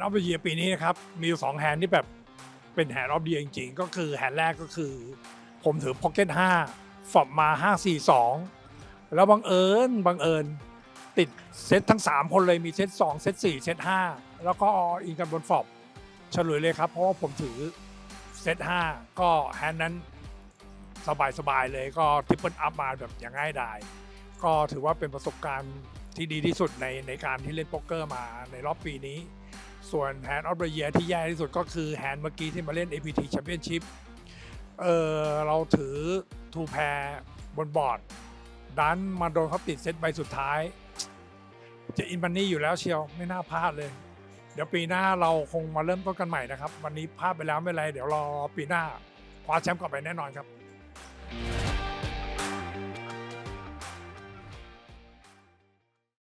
ออฟเดียปีนี้นะครับ มีสองแฮนด์ที่แบบเป็นแฮนด์ออฟเดียจริงๆ ก็คือแฮนด์แรกก็คือ ผมถือพ็อกเก็ต5ฟอบมา 542 แล้วบังเอิญบังเอิญติดเซตทั้ง 3 คนเลยมีเซต2 เซต4 เซต5แล้วก็อินกันบนฟอบเฉลยเลยครับ เพราะว่าผมถือเซต5ก็แฮนด์นั้นสบายๆเลยก็ทริปเปิลอัพมาแบบอย่างง่ายดายก็ถือว่าเป็นประสบการณ์ที่ดีที่สุดในในการที่เล่นโป๊กเกอร์มาในรอบปีนี้ ส่วน Hand of the Year ที่แย่ที่สุดก็คือแฮนด์เมื่อกี้ที่มาเล่น APT Championship เออเราถือทูแพรบนบอร์ด ดันมาโดนเขาติดเซตใบสุดท้าย จะอินบันนี่อยู่แล้วเชียวไม่น่าพลาดเลย เดี๋ยวปีหน้าเราคงมาเริ่มต้นกันใหม่นะครับ วันนี้พลาดไปแล้วไม่เป็นไร เดี๋ยวรอปีหน้าคว้าแชมป์กลับไปแน่นอนครับ